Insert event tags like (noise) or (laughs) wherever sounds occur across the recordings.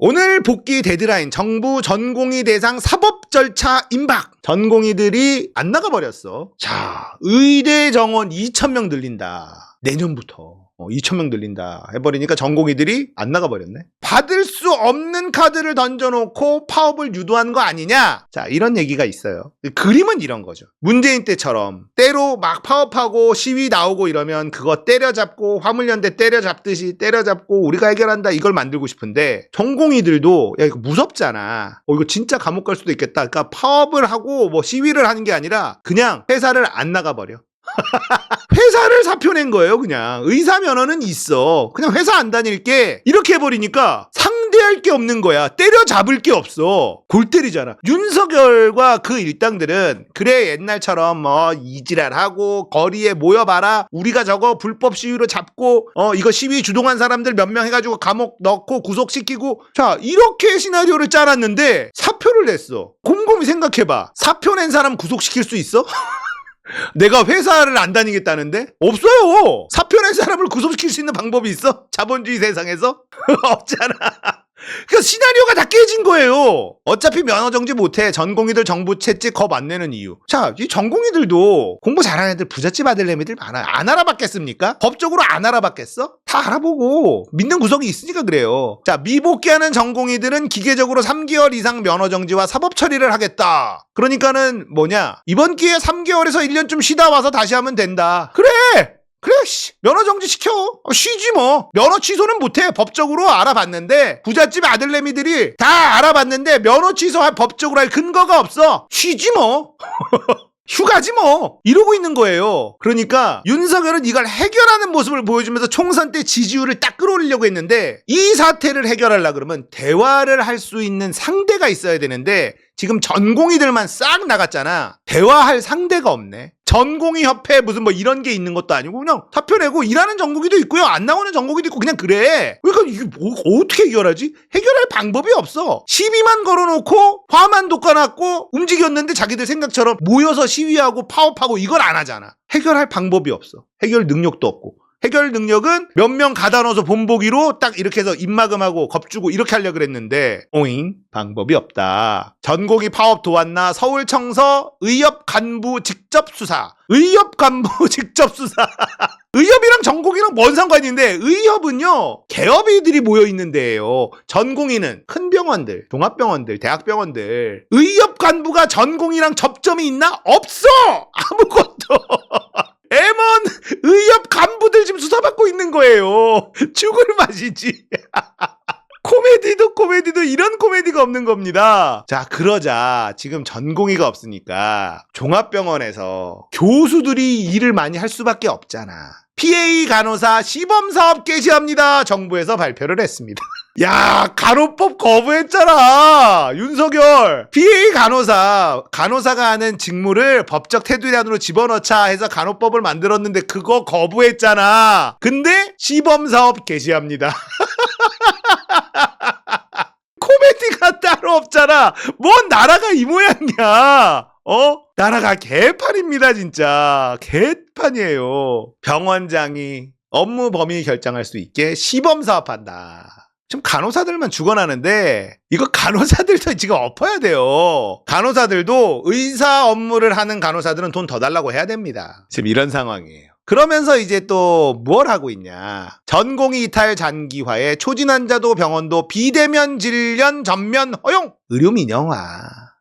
오늘 복귀 데드라인 정부 전공의 대상 사법 절차 임박. 전공의들이 안 나가버렸어. 자, 의대 정원 2,000명 늘린다. 내년부터. 어, 2,000명 늘린다. 해버리니까 전공의들이 안 나가버렸네. 받을 수 없는 카드를 던져놓고 파업을 유도한 거 아니냐? 자, 이런 얘기가 있어요. 그림은 이런 거죠. 문재인 때처럼 때로 막 파업하고 시위 나오고 이러면 그거 때려잡고 화물연대 때려잡듯이 때려잡고 우리가 해결한다 이걸 만들고 싶은데 전공의들도 야 이거 무섭잖아. 어 이거 진짜 감옥 갈 수도 있겠다. 그러니까 파업을 하고 뭐 시위를 하는 게 아니라 그냥 회사를 안 나가버려. 회사를 사표 낸 거예요, 그냥. 의사 면허는 있어. 그냥 회사 안 다닐게. 이렇게 해버리니까 상대할 게 없는 거야. 때려잡을 게 없어. 골 때리잖아. 윤석열과 그 일당들은 그래, 옛날처럼 뭐 이지랄하고 거리에 모여봐라. 우리가 저거 불법 시위로 잡고 어, 이거 시위 주동한 사람들 몇 명 해가지고 감옥 넣고 구속시키고 자, 이렇게 시나리오를 짜놨는데 사표를 냈어. 곰곰이 생각해봐. 사표 낸 사람 구속시킬 수 있어? (laughs) 내가 회사를 안 다니겠다는데? 없어요! 사표 낸 사람을 구속시킬 수 있는 방법이 있어? 자본주의 세상에서? (laughs) 없잖아. 그 시나리오가 다 깨진 거예요. 어차피 면허 정지 못해. 전공의들 정부 채찍 겁 안 내는 이유. 자, 이 전공의들도 공부 잘하는 애들 부잣집 아들 애들 많아요. 안 알아봤겠습니까? 법적으로 안 알아봤겠어? 다 알아보고 믿는 구석이 있으니까 그래요. 자, 미복귀하는 전공의들은 기계적으로 3개월 이상 면허 정지와 사법 처리를 하겠다. 그러니까는 뭐냐? 이번 기회에 3개월에서 1년쯤 쉬다 와서 다시 하면 된다. 그래! 그래, 씨, 면허 정지 시켜. 어, 쉬지 뭐. 면허 취소는 못해. 법적으로 알아봤는데 부잣집 아들내미들이 다 알아봤는데 면허 취소할 법적으로 할 근거가 없어. 쉬지 뭐. (laughs) 휴가지 뭐 이러고 있는 거예요. 그러니까 윤석열은 이걸 해결하는 모습을 보여주면서 총선 때 지지율을 딱 끌어올리려고 했는데 이 사태를 해결하려 그러면 대화를 할 수 있는 상대가 있어야 되는데 지금 전공의들만 싹 나갔잖아. 대화할 상대가 없네. 전공의 협회 무슨 뭐 이런 게 있는 것도 아니고 그냥 사표 내고 일하는 전공의도 있고요. 안 나오는 전공의도 있고 그냥 그래. 그러니까 이게 뭐 어떻게 해결하지? 해결할 방법이 없어. 시비만 걸어놓고 화만 돋궈놨고 움직였는데 자기들 생각처럼 모여서 시위하고 파업하고 이걸 안 하잖아. 해결할 방법이 없어. 해결 능력도 없고. 해결 능력은 몇 명 가다 넣어서 본보기로 딱 이렇게 해서 입마금하고 겁주고 이렇게 하려 그랬는데 오잉 방법이 없다. 전공이 파업 도왔나 서울청서 의협 간부 직접 수사. 의협 간부 (laughs) 직접 수사. 의협이랑 전공이랑 뭔 상관인데 의협은요 개업이들이 모여 있는 데예요. 전공의는 큰 병원들, 종합병원들, 대학병원들. 의협 간부가 전공이랑 접점이 있나? 없어. 아무것도. M1 의협 간부들 지금 수사받고 있는 거예요. (laughs) 죽을 맛이지. (laughs) 코미디도 코미디도 이런 코미디가 없는 겁니다. 자, 그러자 지금 전공의가 없으니까 종합병원에서 교수들이 일을 많이 할 수밖에 없잖아. PA 간호사 시범사업 개시합니다. 정부에서 발표를 했습니다. (laughs) 야, 간호법 거부했잖아. 윤석열. PA 간호사, 간호사가 하는 직무를 법적 테두리안으로 집어넣자 해서 간호법을 만들었는데 그거 거부했잖아. 근데 시범사업 개시합니다. (laughs) 코미디가 따로 없잖아. 뭔 나라가 이 모양이야. 어? 나라가 개판입니다, 진짜. 개판이에요. 병원장이 업무 범위 결정할 수 있게 시범 사업한다. 지금 간호사들만 죽어나는데 이거 간호사들도 지금 엎어야 돼요. 간호사들도 의사 업무를 하는 간호사들은 돈 더 달라고 해야 됩니다. 지금 이런 상황이에요. 그러면서 이제 또 뭘 하고 있냐. 전공의 이탈 잔기화에 초진 환자도 병원도 비대면 진련 전면 허용. 의료 민영화.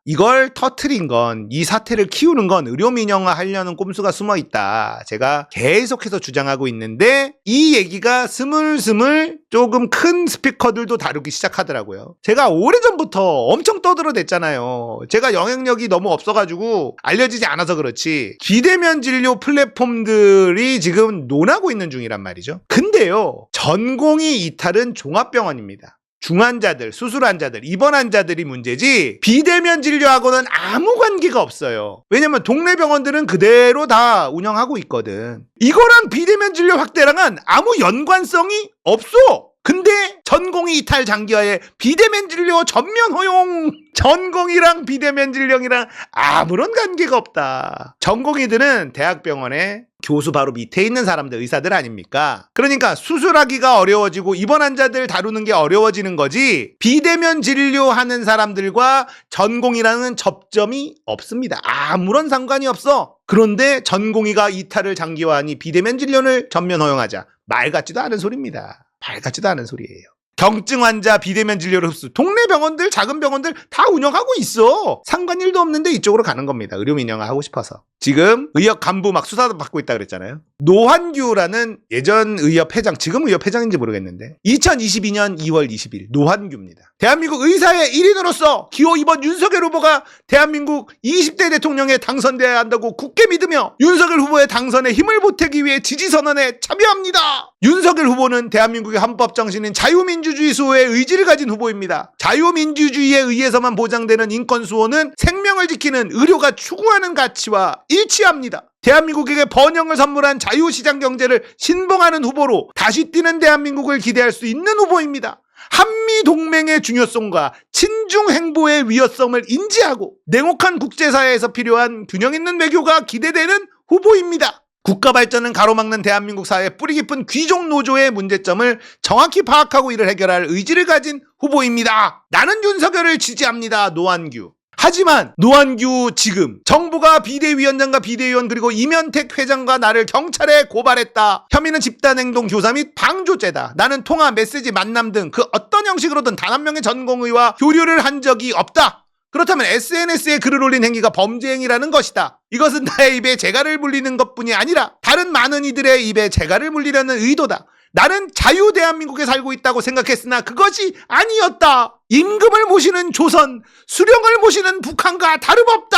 이걸 터트린 건 이 사태를 키우는 건 의료 민영화 하려는 꼼수가 숨어 있다. 제가 계속해서 주장하고 있는데 이 얘기가 스물스물 조금 큰 스피커들도 다루기 시작하더라고요. 제가 오래전부터 엄청 떠들어댔잖아요. 제가 영향력이 너무 없어가지고 알려지지 않아서 그렇지. 비대면 진료 플랫폼들이 지금 논하고 있는 중이란 말이죠. 근데요, 전공의 이탈은 종합병원입니다. 중환자들, 수술 환자들, 입원 환자들이 문제지 비대면 진료하고는 아무 관계가 없어요. 왜냐면 동네 병원들은 그대로 다 운영하고 있거든. 이거랑 비대면 진료 확대랑은 아무 연관성이 없어. 근데 전공의 이탈 장기화에 비대면 진료 전면 허용. 전공이랑 비대면 진료랑 아무런 관계가 없다. 전공의들은 대학병원에 교수 바로 밑에 있는 사람들 의사들 아닙니까? 그러니까 수술하기가 어려워지고 입원 환자들 다루는 게 어려워지는 거지 비대면 진료하는 사람들과 전공이라는 접점이 없습니다. 아무런 상관이 없어. 그런데 전공의가 이탈을 장기화하니 비대면 진료를 전면 허용하자. 말 같지도 않은 소리입니다. 말 같지도 않은 소리예요. 경증 환자 비대면 진료를 흡수. 동네 병원들, 작은 병원들 다 운영하고 있어. 상관 일도 없는데 이쪽으로 가는 겁니다. 의료 민영화 하고 싶어서. 지금 의협 간부 막 수사도 받고 있다 그랬잖아요. 노환규라는 예전 의협 회장, 지금 의협 회장인지 모르겠는데 2022년 2월 20일 노환규입니다. 대한민국 의사의 1인으로서 기호 2번 윤석열 후보가 대한민국 20대 대통령에 당선돼야 한다고 굳게 믿으며 윤석열 후보의 당선에 힘을 보태기 위해 지지선언에 참여합니다. 윤석열 후보는 대한민국의 헌법 정신인 자유민주주의 수호의 의지를 가진 후보입니다. 자유민주주의에 의해서만 보장되는 인권 수호는 생명을 지키는 의료가 추구하는 가치와 일치합니다. 대한민국에게 번영을 선물한 자유시장 경제를 신봉하는 후보로 다시 뛰는 대한민국을 기대할 수 있는 후보입니다. 한미 동맹의 중요성과 친중 행보의 위협성을 인지하고 냉혹한 국제사회에서 필요한 균형 있는 외교가 기대되는 후보입니다. 국가 발전은 가로막는 대한민국 사회 뿌리 깊은 귀족 노조의 문제점을 정확히 파악하고 이를 해결할 의지를 가진 후보입니다. 나는 윤석열을 지지합니다. 노한규. 하지만 노한규 지금 정부가 비대위원장과 비대위원 그리고 이면택 회장과 나를 경찰에 고발했다. 혐의는 집단행동 교사 및 방조죄다. 나는 통화, 메시지, 만남 등 그 어떤 형식으로든 단 한 명의 전공의와 교류를 한 적이 없다. 그렇다면 SNS에 글을 올린 행위가 범죄 행위라는 것이다. 이것은 나의 입에 재갈을 물리는 것뿐이 아니라 다른 많은 이들의 입에 재갈을 물리려는 의도다. 나는 자유 대한민국에 살고 있다고 생각했으나 그것이 아니었다. 임금을 모시는 조선, 수령을 모시는 북한과 다름없다.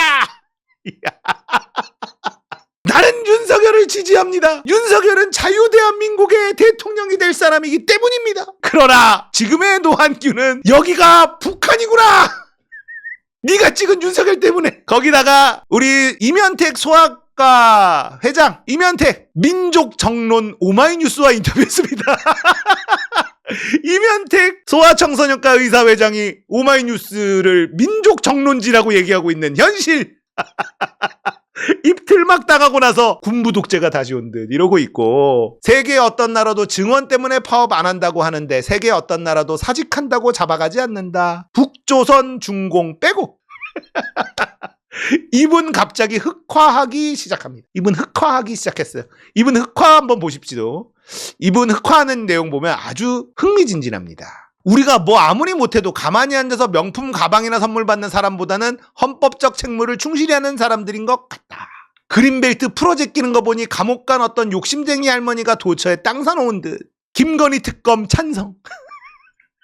(laughs) 나는 윤석열을 지지합니다. 윤석열은 자유 대한민국의 대통령이 될 사람이기 때문입니다. 그러나 지금의 노한규는 여기가 북한이구나. (laughs) 네가 찍은 윤석열 때문에 거기다가 우리 이면택 소 아과 회장 이면택 민족 정론 오마이뉴스와 인터뷰했습니다. (laughs) 이면택 소아청소년과 의사회장이 오마이뉴스를 민족 정론지라고 얘기하고 있는 현실. (laughs) 입틀막 당하고 나서 군부 독재가 다시 온 듯 이러고 있고 세계 어떤 나라도 증원 때문에 파업 안 한다고 하는데 세계 어떤 나라도 사직한다고 잡아가지 않는다. 북조선 중공 빼고 (laughs) 이분 갑자기 흑화하기 시작합니다. 이분 흑화하기 시작했어요. 이분 흑화 한번 보십시오. 이분 흑화하는 내용 보면 아주 흥미진진합니다. 우리가 뭐 아무리 못해도 가만히 앉아서 명품 가방이나 선물 받는 사람보다는 헌법적 책무를 충실히 하는 사람들인 것 같다. 그린벨트 풀어 제 끼는 거 보니 감옥 간 어떤 욕심쟁이 할머니가 도처에 땅 사놓은 듯. 김건희 특검 찬성.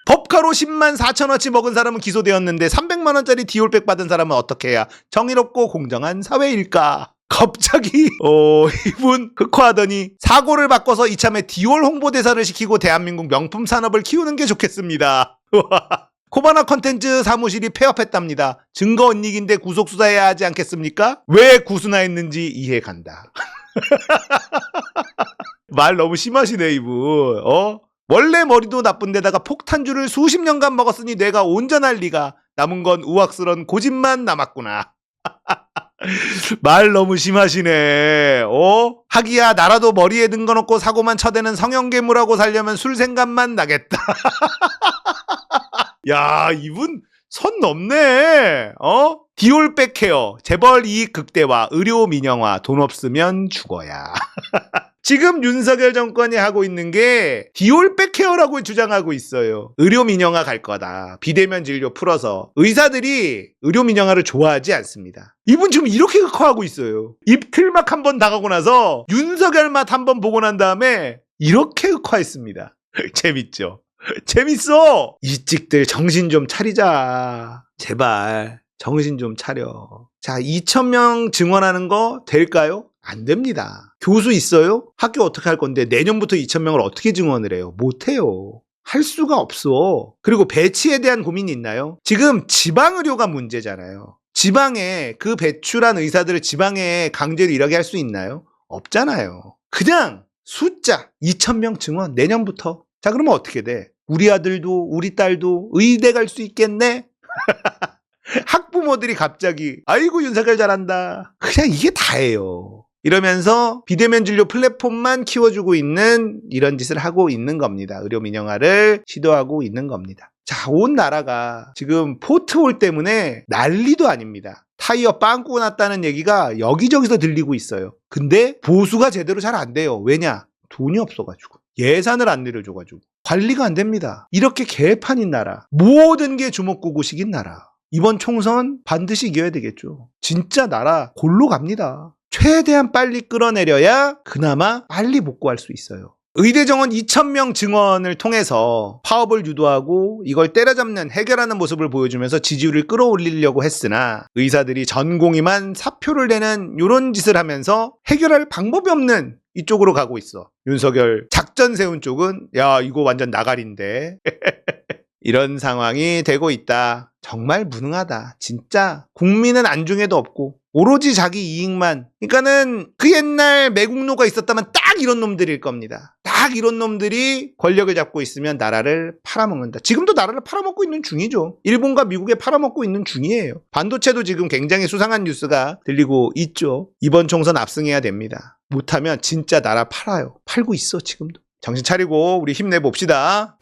법카로 10만 4천원치 먹은 사람은 기소되었는데 300만원짜리 디올백 받은 사람은 어떻게 해야 정의롭고 공정한 사회일까? 갑자기 어 이분 흑화하더니 사고를 바꿔서 이참에 디올 홍보대사를 시키고 대한민국 명품 산업을 키우는 게 좋겠습니다. (laughs) 코바나 컨텐츠 사무실이 폐업했답니다. 증거 은닉인데 구속 수사해야 하지 않겠습니까? 왜 구순하였는지 이해 간다. (laughs) 말 너무 심하시네 이분. 어? 원래 머리도 나쁜 데다가 폭탄주를 수십 년간 먹었으니 뇌가 온전할 리가 남은 건 우악스런 고집만 남았구나. (laughs) 말 너무 심하시네. 어? 하기야 나라도 머리에 든거 놓고 사고만 쳐대는 성형괴물하고 살려면 술 생각만 나겠다. (laughs) 야 이분 선 넘네. 어? 디올백 케어, 재벌 이익 극대화, 의료 민영화, 돈 없으면 죽어야. (laughs) 지금 윤석열 정권이 하고 있는 게 디올백 케어라고 주장하고 있어요. 의료 민영화 갈 거다. 비대면 진료 풀어서 의사들이 의료 민영화를 좋아하지 않습니다. 이분 지금 이렇게 흑화하고 있어요. 입틀막 한 번 나가고 나서 윤석열 맛 한 번 보고 난 다음에 이렇게 흑화했습니다. (laughs) 재밌죠? 재밌어! 이 찍들 정신 좀 차리자. 제발 정신 좀 차려. 자, 2,000명 증원하는 거 될까요? 안 됩니다. 교수 있어요? 학교 어떻게 할 건데 내년부터 2,000명을 어떻게 증원을 해요? 못 해요. 할 수가 없어. 그리고 배치에 대한 고민이 있나요? 지금 지방의료가 문제잖아요. 지방에 그 배출한 의사들을 지방에 강제로 일하게 할 수 있나요? 없잖아요. 그냥 숫자 2,000명 증원 내년부터. 자, 그러면 어떻게 돼? 우리 아들도 우리 딸도 의대 갈 수 있겠네? (laughs) 학부모들이 갑자기 아이고 윤석열 잘한다. 그냥 이게 다예요. 이러면서 비대면 진료 플랫폼만 키워주고 있는 이런 짓을 하고 있는 겁니다. 의료 민영화를 시도하고 있는 겁니다. 자, 온 나라가 지금 포트홀 때문에 난리도 아닙니다. 타이어 빵꾸가 났다는 얘기가 여기저기서 들리고 있어요. 근데 보수가 제대로 잘 안 돼요. 왜냐? 돈이 없어가지고. 예산을 안 내려줘가지고. 관리가 안 됩니다. 이렇게 개판인 나라. 모든 게 주먹구구식인 나라. 이번 총선 반드시 이겨야 되겠죠. 진짜 나라 골로 갑니다. 최대한 빨리 끌어내려야 그나마 빨리 복구할 수 있어요. 의대 정원 2,000명 증원을 통해서 파업을 유도하고 이걸 때려잡는 해결하는 모습을 보여주면서 지지율을 끌어올리려고 했으나 의사들이 전공의만 사표를 내는 이런 짓을 하면서 해결할 방법이 없는 이쪽으로 가고 있어. 윤석열 작전 세운 쪽은 야 이거 완전 나가리인데 (laughs) 이런 상황이 되고 있다. 정말 무능하다. 진짜 국민은 안중에도 없고 오로지 자기 이익만. 그러니까는 그 옛날 매국노가 있었다면 딱 이런 놈들일 겁니다. 딱 이런 놈들이 권력을 잡고 있으면 나라를 팔아먹는다. 지금도 나라를 팔아먹고 있는 중이죠. 일본과 미국에 팔아먹고 있는 중이에요. 반도체도 지금 굉장히 수상한 뉴스가 들리고 있죠. 이번 총선 압승해야 됩니다. 못하면 진짜 나라 팔아요. 팔고 있어 지금도. 정신 차리고 우리 힘내봅시다.